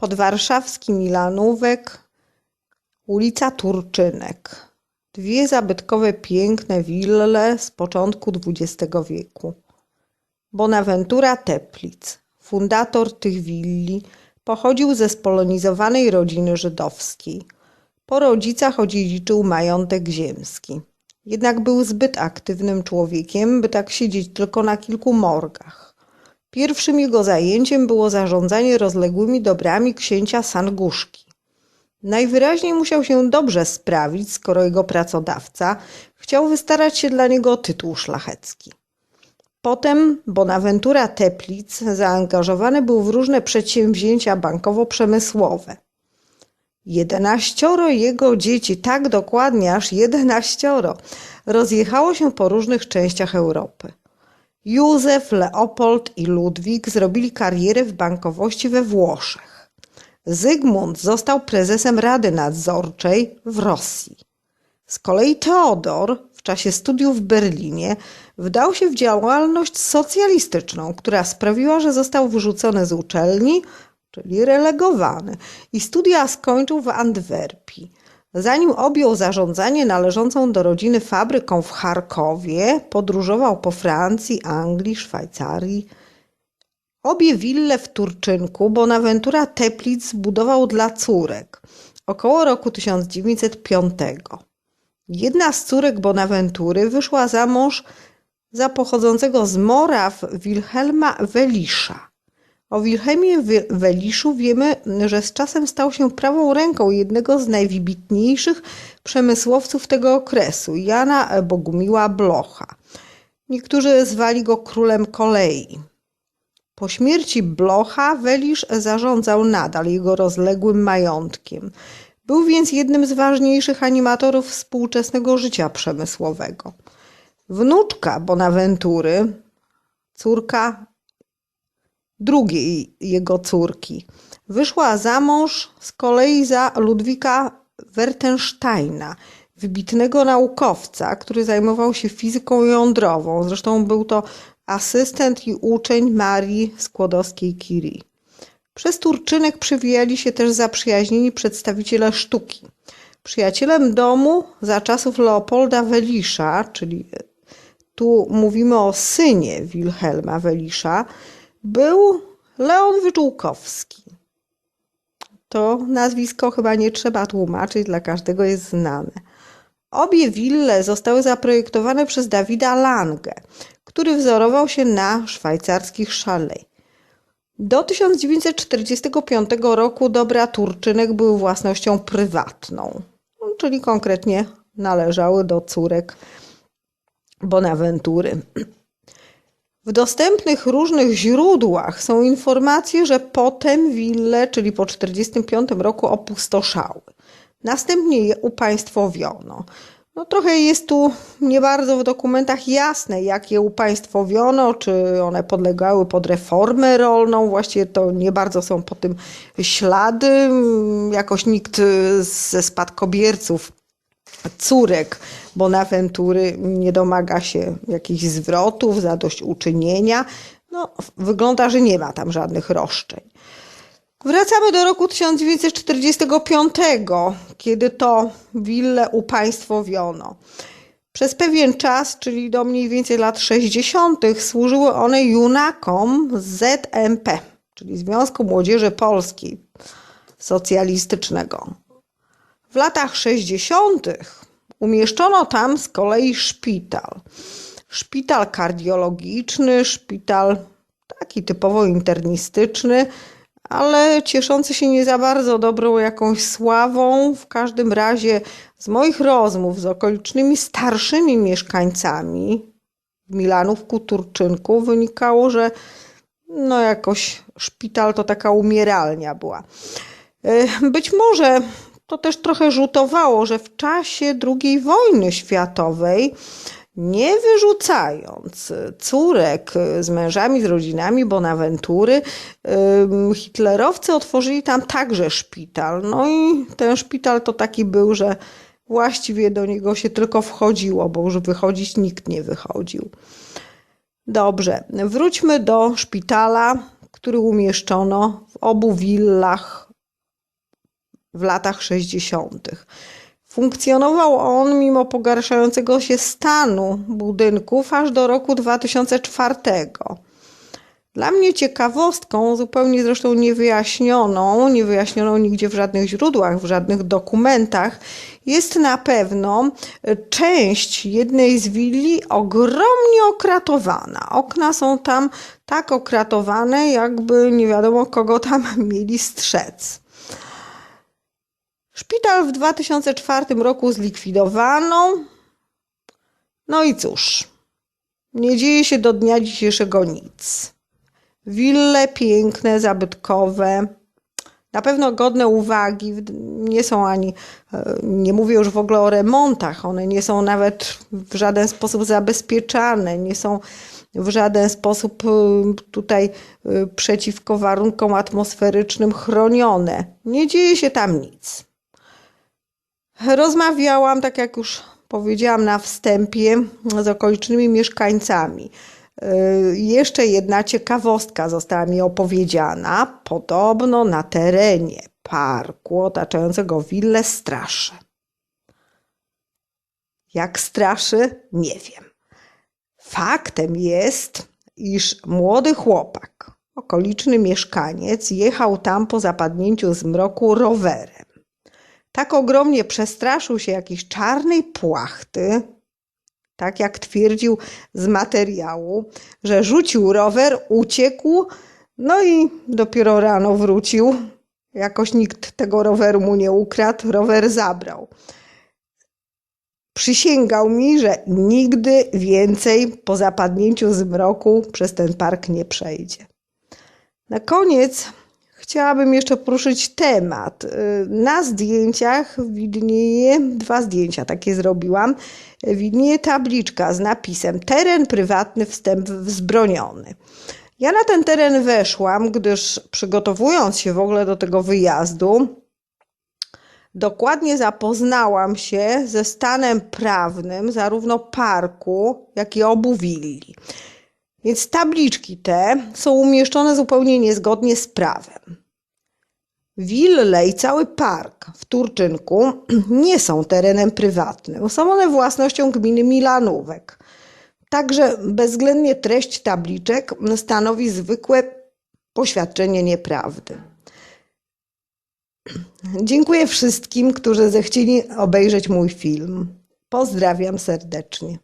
Podwarszawski Milanówek, ulica Turczynek. Dwie zabytkowe piękne wille z początku XX wieku. Bonaventura Teplic, fundator tych willi, pochodził ze spolonizowanej rodziny żydowskiej. Po rodzicach odziedziczył majątek ziemski. Jednak był zbyt aktywnym człowiekiem, by tak siedzieć tylko na kilku morgach. Pierwszym jego zajęciem było zarządzanie rozległymi dobrami księcia Sanguszki. Najwyraźniej musiał się dobrze sprawić, skoro jego pracodawca chciał wystarać się dla niego tytuł szlachecki. Potem Bonaventura Teplic zaangażowany był w różne przedsięwzięcia bankowo-przemysłowe. Jedenaścioro jego dzieci, tak dokładnie aż jedenaścioro, rozjechało się po różnych częściach Europy. Józef, Leopold i Ludwik zrobili karierę w bankowości we Włoszech. Zygmunt został prezesem Rady Nadzorczej w Rosji. Z kolei Teodor w czasie studiów w Berlinie wdał się w działalność socjalistyczną, która sprawiła, że został wyrzucony z uczelni, czyli relegowany, i studia skończył w Antwerpii. Zanim objął zarządzanie należącą do rodziny fabryką w Charkowie, podróżował po Francji, Anglii, Szwajcarii. Obie wille w Turczynku Bonaventura Teplic zbudował dla córek około roku 1905. Jedna z córek Bonaventury wyszła za mąż za pochodzącego z Moraw Wilhelma Welisza. O Wilhelmie Weliszu wiemy, że z czasem stał się prawą ręką jednego z najwybitniejszych przemysłowców tego okresu, Jana Bogumiła Blocha. Niektórzy zwali go królem kolei. Po śmierci Blocha Welisz zarządzał nadal jego rozległym majątkiem. Był więc jednym z ważniejszych animatorów współczesnego życia przemysłowego. Wnuczka Bonaventury, córka drugiej jego córki, wyszła za mąż z kolei za Ludwika Wertensteina, wybitnego naukowca, który zajmował się fizyką jądrową. Zresztą był to asystent i uczeń Marii Skłodowskiej-Curie. Przez Turczynek przewijali się też zaprzyjaźnieni przedstawiciele sztuki. Przyjacielem domu za czasów Leopolda Welisza, czyli tu mówimy o synie Wilhelma Welisza, był Leon Wyczółkowski. To nazwisko chyba nie trzeba tłumaczyć, dla każdego jest znane. Obie wille zostały zaprojektowane przez Dawida Lange, który wzorował się na szwajcarskich szalej. Do 1945 roku dobra Turczynek były własnością prywatną, czyli konkretnie należały do córek Bonaventury. W dostępnych różnych źródłach są informacje, że potem wille, czyli po 1945 roku, opustoszały. Następnie je upaństwowiono. No trochę jest tu nie bardzo w dokumentach jasne, jak je upaństwowiono, czy one podlegały pod reformę rolną. Właściwie to nie bardzo są po tym ślady. Jakoś nikt ze spadkobierców córek Bonaventury nie domaga się jakichś zwrotów, zadośćuczynienia. No, wygląda, że nie ma tam żadnych roszczeń. Wracamy do roku 1945, kiedy to willę upaństwowiono. Przez pewien czas, czyli do mniej więcej lat 60., służyły one junakom ZMP, czyli Związku Młodzieży Polskiej Socjalistycznego. W latach 60. umieszczono tam z kolei szpital. Szpital kardiologiczny, szpital taki typowo internistyczny, ale cieszący się nie za bardzo dobrą jakąś sławą. W każdym razie z moich rozmów z okolicznymi starszymi mieszkańcami w Milanówku, Turczynku wynikało, że no jakoś szpital to taka umieralnia była. Być może to też trochę rzutowało, że w czasie II wojny światowej nie wyrzucając córek z mężami, z rodzinami Bonaventury, hitlerowcy otworzyli tam także szpital. No i ten szpital to taki był, że właściwie do niego się tylko wchodziło, bo już wychodzić nikt nie wychodził. Dobrze, wróćmy do szpitala, który umieszczono w obu willach w latach 60. Funkcjonował on mimo pogarszającego się stanu budynków aż do roku 2004. Dla mnie ciekawostką, zupełnie zresztą niewyjaśnioną, niewyjaśnioną nigdzie w żadnych źródłach, w żadnych dokumentach, jest na pewno część jednej z willi ogromnie okratowana. Okna są tam tak okratowane, jakby nie wiadomo kogo tam mieli strzec. Szpital w 2004 roku zlikwidowano. No i cóż, nie dzieje się do dnia dzisiejszego nic. Wille piękne, zabytkowe, na pewno godne uwagi, nie są ani, nie mówię już w ogóle o remontach, one nie są nawet w żaden sposób zabezpieczane, nie są w żaden sposób tutaj przeciwko warunkom atmosferycznym chronione. Nie dzieje się tam nic. Rozmawiałam, tak jak już powiedziałam na wstępie, z okolicznymi mieszkańcami. Jeszcze jedna ciekawostka została mi opowiedziana. Podobno na terenie parku otaczającego willę straszy. Jak straszy? Nie wiem. Faktem jest, iż młody chłopak, okoliczny mieszkaniec, jechał tam po zapadnięciu zmroku rowerem. Tak ogromnie przestraszył się jakiejś czarnej płachty, tak jak twierdził z materiału, że rzucił rower, uciekł, no i dopiero rano wrócił. Jakoś nikt tego roweru mu nie ukradł, rower zabrał. Przysięgał mi, że nigdy więcej po zapadnięciu zmroku przez ten park nie przejdzie. Na koniec chciałabym jeszcze poruszyć temat. Na zdjęciach widnieje, dwa zdjęcia takie zrobiłam, widnieje tabliczka z napisem teren prywatny, wstęp wzbroniony. Ja na ten teren weszłam, gdyż przygotowując się w ogóle do tego wyjazdu, dokładnie zapoznałam się ze stanem prawnym zarówno parku, jak i obu willi. Więc tabliczki te są umieszczone zupełnie niezgodnie z prawem. Wille i cały park w Turczynku nie są terenem prywatnym. Są one własnością gminy Milanówek. Także bezwzględnie treść tabliczek stanowi zwykłe poświadczenie nieprawdy. Dziękuję wszystkim, którzy zechcieli obejrzeć mój film. Pozdrawiam serdecznie.